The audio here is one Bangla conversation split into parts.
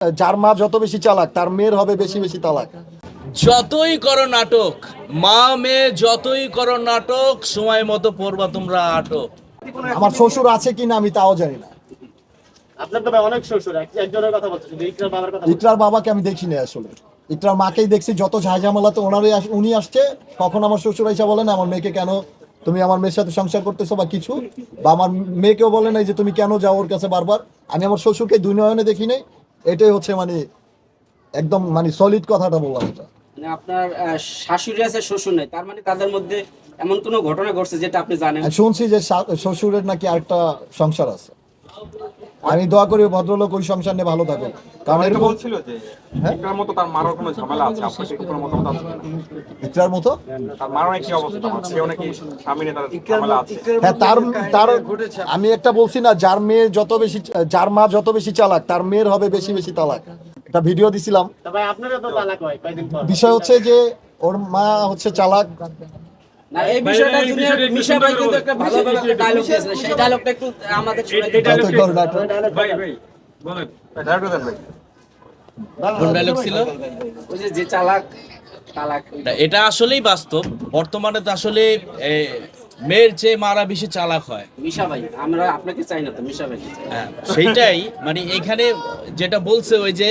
যার মা যত বেশি চালাক তার মেয়ের হবে বেশি বেশি তালাক। যতই করো নাটক মা মেয়ে যতই করো নাটক সময় মতো পড়বা তোমরা আটক। আমার শ্বশুর আছে কিনা আমি তাও জানি না। আপনার তো অনেক শ্বশুর একজনের কথা বলতেছেন ইকরার বাবার কথা ইকরার বাবাকে আমি দেখিনি আসলে। ইকরার মাকেই দেখছি যত ঝাঁঝামেলাতে ওনারই আস- উনি আসছে কখন আমার শ্বশুর এসে বলেন আমার মেয়েকে কেন তুমি আমার মেয়ের সাথে সংসার করতেছো বা কিছু? বা আমার মেয়েকেও বলে নাই যে তুমি কেন যাও ওর কাছে বারবার? আমি আমার শ্বশুরকে দুই নয়নে দেখি নাই এটাই হচ্ছে মানে একদম মানে সলিড কথাটা বললাম এটা। মানে আপনার আহ, শাশুড়ি আছে শ্বশুর নাই তার মানে তাদের মধ্যে এমন কোনো ঘটনা ঘটছে যেটা আপনি জানেন? শুনছি যে শ্বশুরের নাকি আরেকটা সংসার আছে। আমি দোয়া করি ভদ্রলোক ওই সংসার নিয়ে ভালো থাকুক। কারণ এটা এরকম বলছিল যে ইকরার মতো তার মারও কোনো ঝামেলা আছে? আপনার কি কোনো মতামত আছে? ইকরার মতো? তার মারও নাকি অবস্থা? সেও নাকি স্বামী নিয়ে তার ঝামেলা আছে? হ্যাঁ তার তার আমি একটা বলছি না যার মেয়ে যত বেশি যার মা যত বেশি চালাক তার মেয়ের হবে বেশি বেশি তালাক। একটা ভিডিও দিছিলাম। ভাই আপনারও তো তালাক হয় কয়দিন পর। বিষয় হচ্ছে যে ওর মা হচ্ছে চালাক না এই বিষয়টা জুনিয়র মিশা ভাই কিন্তু একটা ভালো ভালো ডায়লগ দিয়েছিল সেই ডায়লগটা একটু আমাদের শুনে দিতে যত করো না দেন ভাই কোন ডায়লগ ছিল ওই যে যে চালাক এটা আসলেই বাস্তব বর্তমানে তো আসলে মেয়ের চেয়ে মারা বেশি চালাক হয় মিশা ভাই আমরা আপনাকে চাই না তো মিশা ভাই হ্যাঁ, সেইটাই মানে এখানে যেটা বলছে ওই যে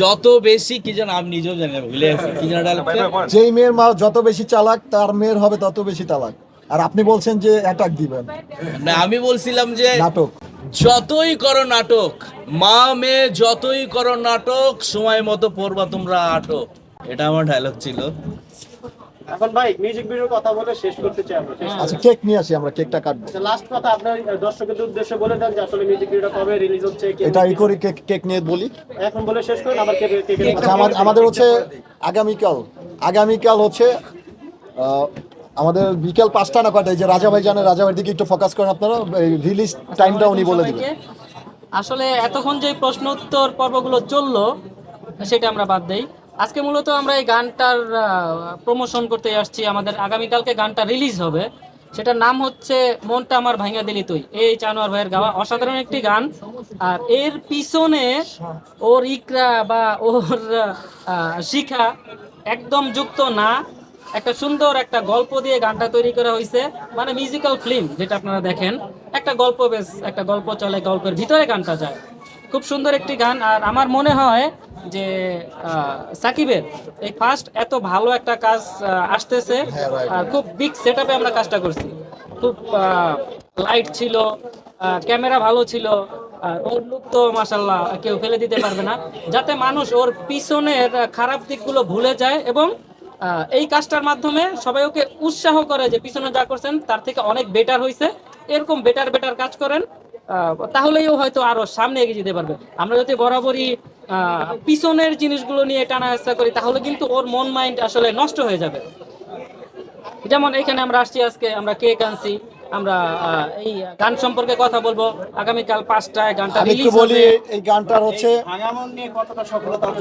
যত বেশি কি যেন আমি নিজেও জানি না ভুলে গেছি। কি যেন বলেন যেই মেয়ের মা যত বেশি চালাক তার মেয়ের হবে তত বেশি তালাক। আর আপনি বলছেন যে অ্যাটাক দিবেন। না আমি বলছিলাম যে নাটক। যতই করো নাটক মা মেয়ে যতই করো নাটক সময় মতো পড়বা তোমরা আটক। এটা আমার ডায়লগ ছিল। এখন ভাই মিউজিক ভিডিওর কথা বলে শেষ করতে চাই আমরা। আচ্ছা কেক নিয়ে আসি আমরা কেকটা কাটবো। লাস্ট কথা আপনার দর্শকদের উদ্দেশ্যে বলে দেন যে আসলে মিউজিক ভিডিওটা কবে রিলিজ হচ্ছে কে- এটা ই করি কেক কেক নিয়ে বলি। এখন বলে শেষ করুন আবার কে কে কে- আচ্ছা আমাদের আমাদের হচ্ছে আগামীকাল আগামীকাল হচ্ছে আহ, আমাদের বিকেল পাঁচটা না এই যে রাজা ভাই জানে রাজা ভাইয়ের দিকে একটু ফোকাস করেন আপনারা রিলিজ টাইমটা উনি বলে দিবেন। আসলে এতক্ষণ যে প্রশ্ন উত্তর পর্বগুলো চলল সেটা আমরা বাদ দেই। আজকে মূলত আমরা এই গানটার প্রমোশন করতে আসছি। আমাদের আগামীকালকে গানটা রিলিজ হবে। সেটার নাম হচ্ছে মনটা আমার ভাঙা দিলি তুই। এই চানোয়ার ভাইয়ের গাওয়া অসাধারণ একটি গান। আর এর পিছনে ওর ইকরা বা ওর শিখা একদম যুক্ত না। একটা সুন্দর একটা গল্প দিয়ে গানটা তৈরি করা হয়েছে মানে মিউজিক্যাল ফিল্ম যেটা আপনারা দেখেন। একটা গল্প বেশ, একটা গল্প চলে, গল্পের ভিতরে গানটা যায়। খুব সুন্দর একটি গান। আর আমার মনে হয় যে সাকিবের এই ফার্স্ট এত ভালো একটা কাজ আসতেছে। আর খুব বিগ সেট আমরা কাজটা করছি। খুব লাইট ছিল ক্যামেরা ভালো ছিল আর ওর লুক তো মাসাল্লাহ কেউ ফেলে দিতে পারবে না। যাতে মানুষ ওর পিছনের খারাপ দিকগুলো ভুলে যায় এবং এই কাজটার মাধ্যমে সবাই ওকে উৎসাহ করে যে পিছনে যা করছেন তার থেকে অনেক বেটার হয়েছে এরকম বেটার বেটার কাজ করেন। আহ, তাহলেই হয়তো আরও সামনে এগিয়ে যেতে পারবে। আমরা যদি বরাবরই পিছনের জিনিসগুলো নিয়ে টানা হেঁচড়া করি তাহলে কিন্তু ওর মন মাইন্ড আসলে নষ্ট হয়ে যাবে। যেমন এখানে আমরা আসছি আজকে আমরা কে আনছি আমরা এই গান সম্পর্কে কথা বলব। আগামীকাল পাঁচটায় গানটা রিলিজ বলি এই গানটার হচ্ছে ভাঙামন নিয়ে কতটা সফলতা? অর্জন